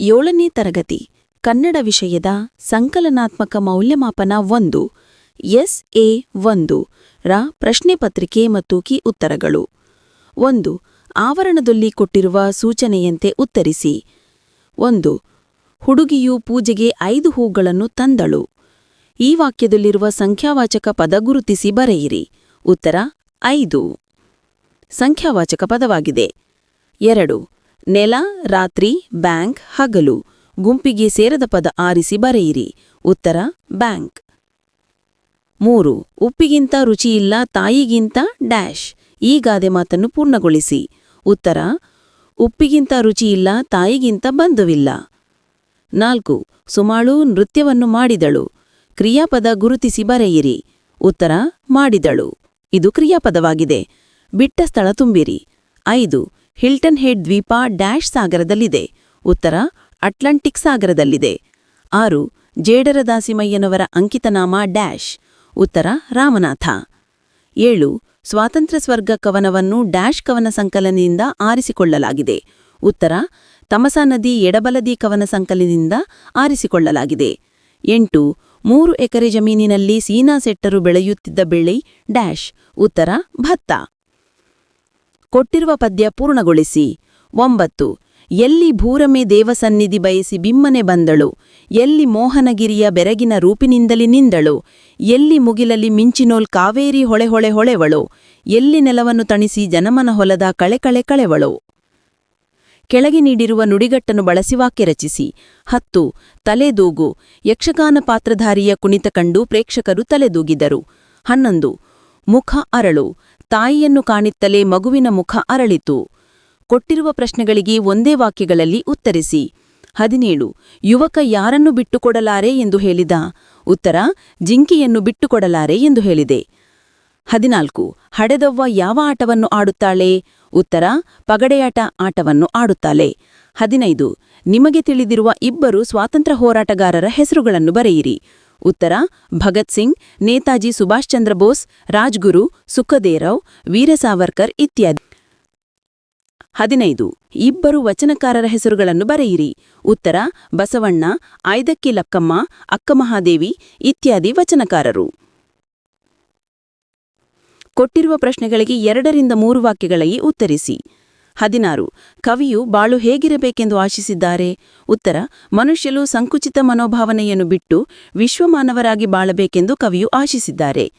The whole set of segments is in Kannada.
ಏಳನೇ ತರಗತಿ, ಕನ್ನಡ ವಿಷಯದ ಸಂಕಲನಾತ್ಮಕ ಮೌಲ್ಯಮಾಪನ ಒಂದು ಎಸ್ ಎ ಒಂದು, ರ ಪ್ರಶ್ನೆ ಪತ್ರಿಕೆ ಮತ್ತು ಕಿ ಉತ್ತರಗಳು. ಒಂದು, ಆವರಣದಲ್ಲಿ ಕೊಟ್ಟಿರುವ ಸೂಚನೆಯಂತೆ ಉತ್ತರಿಸಿ. ಒಂದು, ಹುಡುಗಿಯು ಪೂಜೆಗೆ ಐದು ಹೂಗಳನ್ನು ತಂದಳು. ಈ ವಾಕ್ಯದಲ್ಲಿರುವ ಸಂಖ್ಯಾವಾಚಕ ಪದ ಗುರುತಿಸಿ ಬರೆಯಿರಿ. ಉತ್ತರ, ಐದು. ಸಂಖ್ಯಾವಾಚಕ ಪದವಾಗಿದೆ. ಎರಡು ನೆಲ, ರಾತ್ರಿ, ಬ್ಯಾಂಕ್, ಹಗಲು. ಗುಂಪಿಗೆ ಸೇರದ ಪದ ಆರಿಸಿ ಬರೆಯಿರಿ. ಉತ್ತರ, ಬ್ಯಾಂಕ್. ಮೂರು, ಉಪ್ಪಿಗಿಂತ ರುಚಿಯಿಲ್ಲ, ತಾಯಿಗಿಂತ ಡ್ಯಾಶ್. ಈ ಗಾದೆ ಮಾತನ್ನು ಪೂರ್ಣಗೊಳಿಸಿ. ಉತ್ತರ, ಉಪ್ಪಿಗಿಂತ ರುಚಿಯಿಲ್ಲ, ತಾಯಿಗಿಂತ ಬಂಧುವಿಲ್ಲ. ನಾಲ್ಕು, ಸುಮಾಳು ನೃತ್ಯವನ್ನು ಮಾಡಿದಳು. ಕ್ರಿಯಾಪದ ಗುರುತಿಸಿ ಬರೆಯಿರಿ. ಉತ್ತರ, ಮಾಡಿದಳು. ಇದು ಕ್ರಿಯಾಪದವಾಗಿದೆ. ಬಿಟ್ಟ ಸ್ಥಳ ತುಂಬಿರಿ. ಐದು ಹಿಲ್ಟನ್ ಹೆಡ್ ದ್ವೀಪ ಡ್ಯಾಶ್ ಸಾಗರದಲ್ಲಿದೆ. ಉತ್ತರ, ಅಟ್ಲಾಂಟಿಕ್ ಸಾಗರದಲ್ಲಿದೆ. ಆರು ಜೇಡರದಾಸಿಮಯ್ಯನವರ ಅಂಕಿತನಾಮ ಡ್ಯಾಶ್. ಉತ್ತರ, ರಾಮನಾಥ. ಏಳು, ಸ್ವಾತಂತ್ರ್ಯ ಸ್ವರ್ಗ ಕವನವನ್ನು ಡ್ಯಾಶ್ ಕವನ ಸಂಕಲನದಿಂದ ಆರಿಸಿಕೊಳ್ಳಲಾಗಿದೆ. ಉತ್ತರ, ತಮಸಾ ನದಿ ಎಡಬಲದಿ ಕವನ ಸಂಕಲನದಿಂದ ಆರಿಸಿಕೊಳ್ಳಲಾಗಿದೆ. ಎಂಟು, ಮೂರು ಎಕರೆ ಜಮೀನಿನಲ್ಲಿ ಸೀನಾ ಸೆಟ್ಟರು ಬೆಳೆಯುತ್ತಿದ್ದ ಬೆಳೆ ಡ್ಯಾಶ್. ಉತ್ತರ, ಭತ್ತ. ಕೊಟ್ಟಿರುವ ಪದ್ಯ ಪೂರ್ಣಗೊಳಿಸಿ. ಒಂಬತ್ತು. ಎಲ್ಲಿ ಭೂರಮೆ ದೇವಸನ್ನಿಧಿ ಬಯಸಿ ಬಿಮ್ಮನೆ ಬಂದಳು. ಎಲ್ಲಿ ಮೋಹನಗಿರಿಯ ಬೆರಗಿನ ರೂಪಿನಿಂದಲಿ ನಿಂದಳು. ಎಲ್ಲಿ ಮುಗಿಲಲಿ ಮಿಂಚಿನೋಲ್ ಕಾವೇರಿ ಹೊಳೆ ಹೊಳೆ ಹೊಳೆವಳು. ಎಲ್ಲಿ ನೆಲವನ್ನು ತಣಿಸಿ ಜನಮನ ಹೊಲದ ಕಳೆ ಕಳೆ ಕಳೆವಳು. ಕೆಳಗೆ ನೀಡಿರುವ ನುಡಿಗಟ್ಟನ್ನು ಬಳಸಿ ವಾಕ್ಯ ರಚಿಸಿ. ಹತ್ತು. ತಲೆದೂಗು. ಯಕ್ಷಗಾನ ಪಾತ್ರಧಾರಿಯ ಕುಣಿತ ಕಂಡು ಪ್ರೇಕ್ಷಕರು ತಲೆದೂಗಿದರು. ಹನ್ನೊಂದು. ಮುಖ ಅರಳು. ತಾಯಿಯನ್ನು ಕಾಣಿತ್ತಲೇ ಮಗುವಿನ ಮುಖ ಅರಳಿತು. ಕೊಟ್ಟಿರುವ ಪ್ರಶ್ನೆಗಳಿಗೆ ಒಂದೇ ವಾಕ್ಯಗಳಲ್ಲಿ ಉತ್ತರಿಸಿ, ಹದಿನೇಳು, ಯುವಕ ಯಾರನ್ನು ಬಿಟ್ಟುಕೊಡಲಾರೆ ಎಂದು ಹೇಳಿದ? ಉತ್ತರ, ಜಿಂಕೆಯನ್ನು ಬಿಟ್ಟುಕೊಡಲಾರೆ ಎಂದು ಹೇಳಿದೆ. ಹದಿನಾಲ್ಕು, ಹಡೆದವ್ವ ಯಾವ ಆಟವನ್ನು ಆಡುತ್ತಾಳೆ? ಉತ್ತರ, ಪಗಡೆಯಾಟ ಆಟವನ್ನು ಆಡುತ್ತಾಳೆ. ಹದಿನೈದು, ನಿಮಗೆ ತಿಳಿದಿರುವ ಇಬ್ಬರು ಸ್ವಾತಂತ್ರ್ಯ ಹೋರಾಟಗಾರರ ಹೆಸರುಗಳನ್ನು ಬರೆಯಿರಿ. ಉತ್ತರ, ಭಗತ್ ಸಿಂಗ್, ನೇತಾಜಿ ಸುಭಾಷ್ ಚಂದ್ರ ಬೋಸ್, ರಾಜ್ಗುರು ಸುಖದೇರಾವ್ ವೀರ ಸಾವರ್ಕರ್ ಇತ್ಯಾದಿ. ಹದಿನೈದು, ಇಬ್ಬರು ವಚನಕಾರರ ಹೆಸರುಗಳನ್ನು ಬರೆಯಿರಿ. ಉತ್ತರ, ಬಸವಣ್ಣ, ಆಯ್ದಕ್ಕಿ ಲಕ್ಕಮ್ಮ ಅಕ್ಕಮಹಾದೇವಿ ಇತ್ಯಾದಿ ವಚನಕಾರರು. ಕೊಟ್ಟಿರುವ ಪ್ರಶ್ನೆಗಳಿಗೆ ಎರಡರಿಂದ ಮೂರು ವಾಕ್ಯಗಳಲ್ಲಿ ಉತ್ತರಿಸಿ. ಹದಿನಾರು. ಕವಿಯು ಬಾಳು ಹೇಗಿರಬೇಕೆಂದು ಆಶಿಸಿದ್ದಾರೆ? ಉತ್ತರ, ಮನುಷ್ಯಲು ಸಂಕುಚಿತ ಮನೋಭಾವನೆಯನ್ನು ಬಿಟ್ಟು ವಿಶ್ವಮಾನವರಾಗಿ ಬಾಳಬೇಕೆಂದು ಕವಿಯು ಆಶಿಸಿದ್ದಾರೆ.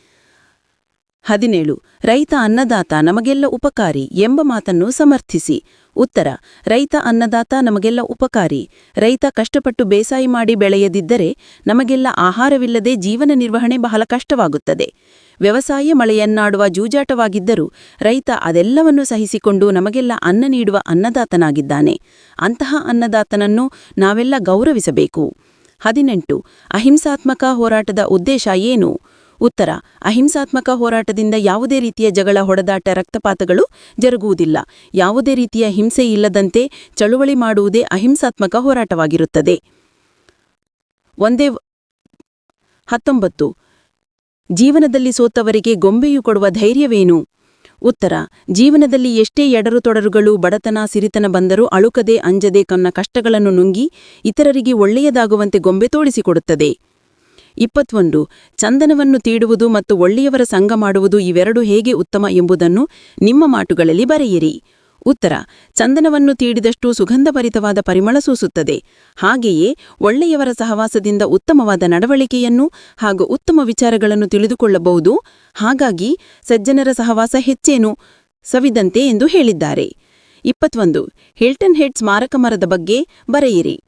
ಹದಿನೇಳು. ರೈತ ಅನ್ನದಾತ ನಮಗೆಲ್ಲ ಉಪಕಾರಿ ಎಂಬ ಮಾತನ್ನು ಸಮರ್ಥಿಸಿ. ಉತ್ತರ, ರೈತ ಅನ್ನದಾತ ನಮಗೆಲ್ಲ ಉಪಕಾರಿ. ರೈತ ಕಷ್ಟಪಟ್ಟು ಬೇಸಾಯ ಮಾಡಿ ಬೆಳೆಯದಿದ್ದರೆ ನಮಗೆಲ್ಲ ಆಹಾರವಿಲ್ಲದೆ ಜೀವನ ನಿರ್ವಹಣೆ ಬಹಳ ಕಷ್ಟವಾಗುತ್ತದೆ. ವ್ಯವಸಾಯ ಮಳೆಯನ್ನಾಡುವ ಜೂಜಾಟವಾಗಿದ್ದರೂ ರೈತ ಅದೆಲ್ಲವನ್ನೂ ಸಹಿಸಿಕೊಂಡು ನಮಗೆಲ್ಲ ಅನ್ನ ನೀಡುವ ಅನ್ನದಾತನಾಗಿದ್ದಾನೆ. ಅಂತಹ ಅನ್ನದಾತನನ್ನು ನಾವೆಲ್ಲ ಗೌರವಿಸಬೇಕು. ಹದಿನೆಂಟು, ಅಹಿಂಸಾತ್ಮಕ ಹೋರಾಟದ ಉದ್ದೇಶ ಏನು? ಉತ್ತರ, ಅಹಿಂಸಾತ್ಮಕ ಹೋರಾಟದಿಂದ ಯಾವುದೇ ರೀತಿಯ ಜಗಳ, ಹೊಡೆದಾಟ, ರಕ್ತಪಾತಗಳು ಜರುಗುವುದಿಲ್ಲ. ಯಾವುದೇ ರೀತಿಯ ಹಿಂಸೆ ಇಲ್ಲದಂತೆ ಚಳುವಳಿ ಮಾಡುವುದೇ ಅಹಿಂಸಾತ್ಮಕ ಹೋರಾಟವಾಗಿರುತ್ತದೆ. ಒಂದೇ ಹತ್ತೊಂಬತ್ತು, ಜೀವನದಲ್ಲಿ ಸೋತವರಿಗೆ ಗೊಂಬೆಯು ಕೊಡುವ ಧೈರ್ಯವೇನು? ಉತ್ತರ, ಜೀವನದಲ್ಲಿ ಎಷ್ಟೇ ಎಡರು ತೊಡರುಗಳು, ಬಡತನ, ಸಿರಿತನ ಬಂದರೂ ಅಳುಕದೆ, ಅಂಜದೆ, ಕನ್ನ ಕಷ್ಟಗಳನ್ನು ನುಂಗಿ, ಇತರರಿಗೆ ಒಳ್ಳೆಯದಾಗುವಂತೆ ಗೊಂಬೆ ತೋಡಿಸಿಕೊಡುತ್ತದೆ. ಇಪ್ಪತ್ತೊಂದು, ಚಂದನವನ್ನು ತೀಡುವುದು ಮತ್ತು ಒಳ್ಳೆಯವರ ಸಂಘ ಮಾಡುವುದು ಇವೆರಡೂ ಹೇಗೆ ಉತ್ತಮ ಎಂಬುದನ್ನು ನಿಮ್ಮ ಮಾಟುಗಳಲ್ಲಿ ಬರೆಯಿರಿ. ಉತ್ತರ, ಚಂದನವನ್ನು ತೀಡಿದಷ್ಟು ಸುಗಂಧಭರಿತವಾದ ಪರಿಮಳ ಸೂಸುತ್ತದೆ. ಹಾಗೆಯೇ ಒಳ್ಳೆಯವರ ಸಹವಾಸದಿಂದ ಉತ್ತಮವಾದ ನಡವಳಿಕೆಯನ್ನು ಹಾಗೂ ಉತ್ತಮ ವಿಚಾರಗಳನ್ನು ತಿಳಿದುಕೊಳ್ಳಬಹುದು. ಹಾಗಾಗಿ ಸಜ್ಜನರ ಸಹವಾಸ ಹೆಚ್ಚೇನು? ಸವಿದಂತೆ ಎಂದು ಹೇಳಿದ್ದಾರೆ. ಇಪ್ಪತ್ತೊಂದು, ಹಿಲ್ಟನ್ ಹೆಡ್ ಸ್ಮಾರಕ ಮರದ ಬಗ್ಗೆ ಬರೆಯಿರಿ.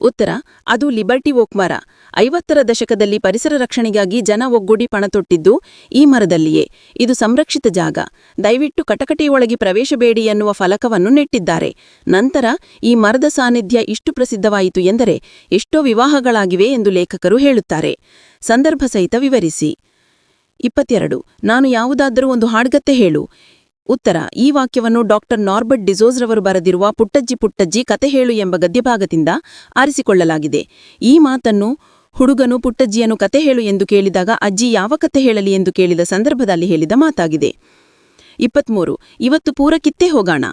ಉತ್ತರ, ಅದು ಲಿಬರ್ಟಿ ಓಕ್ ಮರ ಐವತ್ತರ ದಶಕದಲ್ಲಿ ಪರಿಸರ ರಕ್ಷಣೆಗಾಗಿ ಜನ ಒಗ್ಗೂಡಿ ಪಣ ತೊಟ್ಟಿದ್ದು ಈ ಮರದಲ್ಲಿಯೇ. ಇದು ಸಂರಕ್ಷಿತ ಜಾಗ. ದಯವಿಟ್ಟು ಕಟಕಟೆಯೊಳಗೆ ಪ್ರವೇಶಬೇಡಿ ಎನ್ನುವ ಫಲಕವನ್ನು ನೆಟ್ಟಿದ್ದಾರೆ. ನಂತರ ಈ ಮರದ ಸಾನ್ನಿಧ್ಯ ಇಷ್ಟು ಪ್ರಸಿದ್ಧವಾಯಿತು ಎಂದರೆ ಎಷ್ಟೋ ವಿವಾಹಗಳಾಗಿವೆ ಎಂದು ಲೇಖಕರು ಹೇಳುತ್ತಾರೆ. ಸಂದರ್ಭ ಸಹಿತ ವಿವರಿಸಿ. ಇಪ್ಪತ್ತೆರಡು, ನಾನು ಯಾವುದಾದರೂ ಒಂದು ಹಾಡ್ಗತ್ತೆ ಹೇಳು. ಉತ್ತರ, ಈ ವಾಕ್ಯವನ್ನು ಡಾಕ್ಟರ್ ನಾರ್ಬರ್ಟ್ ಡಿಸೋಜ್ರವರು ಬರೆದಿರುವ ಪುಟ್ಟಜ್ಜಿ ಪುಟ್ಟಜ್ಜಿ ಕತೆ ಹೇಳು ಎಂಬ ಗದ್ಯಭಾಗದಿಂದ ಆರಿಸಿಕೊಳ್ಳಲಾಗಿದೆ. ಈ ಮಾತನ್ನು ಹುಡುಗನು ಪುಟ್ಟಜ್ಜಿಯನ್ನು ಕತೆ ಹೇಳು ಎಂದು ಕೇಳಿದಾಗ ಅಜ್ಜಿ ಯಾವ ಕತೆ ಹೇಳಲಿ ಎಂದು ಕೇಳಿದ ಸಂದರ್ಭದಲ್ಲಿ ಹೇಳಿದ ಮಾತಾಗಿದೆ. ಇಪ್ಪತ್ಮೂರು, ಇವತ್ತು ಪೂರ ಕಿತ್ತೇ ಹೋಗೋಣ.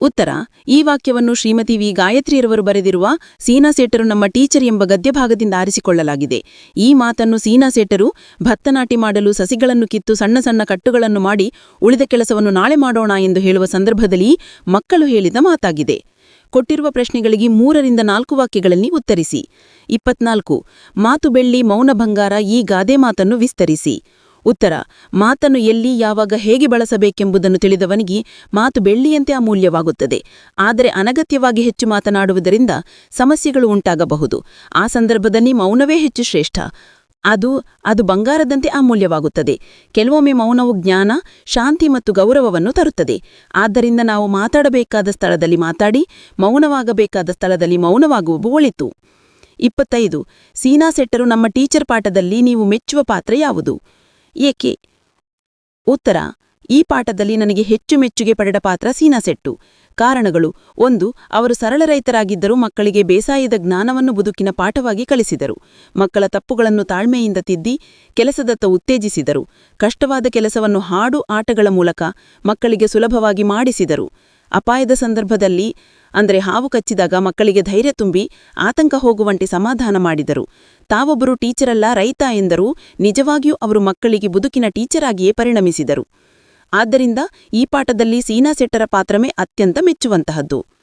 ಉತ್ತರ, ಈ ವಾಕ್ಯವನ್ನು ಶ್ರೀಮತಿ ವಿ. ಗಾಯತ್ರಿಯರವರು ಬರೆದಿರುವ ಸೀನಾ ಸೇಟರು ನಮ್ಮ ಟೀಚರ್ ಎಂಬ ಗದ್ಯಭಾಗದಿಂದ ಆರಿಸಿಕೊಳ್ಳಲಾಗಿದೆ. ಈ ಮಾತನ್ನು ಸೀನಾ ಸೇಟರು ಭತ್ತ ನಾಟಿ ಮಾಡಲು ಸಸಿಗಳನ್ನು ಕಿತ್ತು ಸಣ್ಣ ಸಣ್ಣ ಕಟ್ಟುಗಳನ್ನು ಮಾಡಿ ಉಳಿದ ಕೆಲಸವನ್ನು ನಾಳೆ ಮಾಡೋಣ ಎಂದು ಹೇಳುವ ಸಂದರ್ಭದಲ್ಲಿ ಮಕ್ಕಳು ಹೇಳಿದ ಮಾತಾಗಿದೆ. ಕೊಟ್ಟಿರುವ ಪ್ರಶ್ನೆಗಳಿಗೆ ಮೂರರಿಂದ ನಾಲ್ಕು ವಾಕ್ಯಗಳಲ್ಲಿ ಉತ್ತರಿಸಿ. ಇಪ್ಪತ್ನಾಲ್ಕು, ಮಾತು ಬೆಳ್ಳಿ ಮೌನ ಬಂಗಾರ ಈ ಗಾದೆ ಮಾತನ್ನು ವಿಸ್ತರಿಸಿ. ಉತ್ತರ, ಮಾತನ್ನು ಎಲ್ಲಿ ಯಾವಾಗ ಹೇಗೆ ಬಳಸಬೇಕೆಂಬುದನ್ನು ತಿಳಿದವನಿಗೆ ಮಾತು ಬೆಳ್ಳಿಯಂತೆ ಅಮೂಲ್ಯವಾಗುತ್ತದೆ. ಆದರೆ ಅನಗತ್ಯವಾಗಿ ಹೆಚ್ಚು ಮಾತನಾಡುವುದರಿಂದ ಸಮಸ್ಯೆಗಳು ಉಂಟಾಗಬಹುದು. ಆ ಸಂದರ್ಭದಲ್ಲಿ ಮೌನವೇ ಹೆಚ್ಚು ಶ್ರೇಷ್ಠ. ಅದು ಅದು ಬಂಗಾರದಂತೆ ಅಮೂಲ್ಯವಾಗುತ್ತದೆ. ಕೆಲವೊಮ್ಮೆ ಮೌನವು ಜ್ಞಾನ, ಶಾಂತಿ ಮತ್ತು ಗೌರವವನ್ನು ತರುತ್ತದೆ. ಆದ್ದರಿಂದ ನಾವು ಮಾತಾಡಬೇಕಾದ ಸ್ಥಳದಲ್ಲಿ ಮಾತಾಡಿ, ಮೌನವಾಗಬೇಕಾದ ಸ್ಥಳದಲ್ಲಿ ಮೌನವಾಗುವುದು ಒಳಿತು. ಇಪ್ಪತ್ತೈದು, ಸೀನಾ ಸೆಟ್ಟರು ನಮ್ಮ ಟೀಚರ್ ಪಾಠದಲ್ಲಿ ನೀವು ಮೆಚ್ಚುವ ಪಾತ್ರ ಯಾವುದು? ಏಕೆ? ಉತ್ತರ, ಈ ಪಾಠದಲ್ಲಿ ನನಗೆ ಹೆಚ್ಚು ಮೆಚ್ಚುಗೆ ಪಡೆದ ಪಾತ್ರ ಸೀನಾಸೆಟ್ಟು ಕಾರಣಗಳು, ಒಂದು, ಅವರು ಸರಳ ರೈತರಾಗಿದ್ದರೂ ಮಕ್ಕಳಿಗೆ ಬೇಸಾಯದ ಜ್ಞಾನವನ್ನು ಬದುಕಿನ ಪಾಠವಾಗಿ ಕಲಿಸಿದರು. ಮಕ್ಕಳ ತಪ್ಪುಗಳನ್ನು ತಾಳ್ಮೆಯಿಂದ ತಿದ್ದಿ, ಕೆಲಸದತ್ತ ಉತ್ತೇಜಿಸಿದರು. ಕಷ್ಟವಾದ ಕೆಲಸವನ್ನು ಹಾಡು, ಆಟಗಳ ಮೂಲಕ ಮಕ್ಕಳಿಗೆ ಸುಲಭವಾಗಿ ಮಾಡಿಸಿದರು. ಅಪಾಯದ ಸಂದರ್ಭದಲ್ಲಿ, ಅಂದರೆ ಹಾವು ಕಚ್ಚಿದಾಗ ಮಕ್ಕಳಿಗೆ ಧೈರ್ಯ ತುಂಬಿ ಆತಂಕ ಹೋಗುವಂತೆ ಸಮಾಧಾನ ಮಾಡಿದರು. ತಾವೊಬ್ಬರು ಟೀಚರಲ್ಲ ರೈತ ಎಂದರು, ನಿಜವಾಗಿಯೂ ಅವರು ಮಕ್ಕಳಿಗೆ ಬದುಕಿನ ಟೀಚರಾಗಿಯೇ ಪರಿಣಮಿಸಿದರು. ಆದ್ದರಿಂದ ಈ ಪಾಠದಲ್ಲಿ ಸೀನಾ ಸೆಟ್ಟರ ಪಾತ್ರವೇ ಅತ್ಯಂತ ಮೆಚ್ಚುವಂತಹದ್ದು.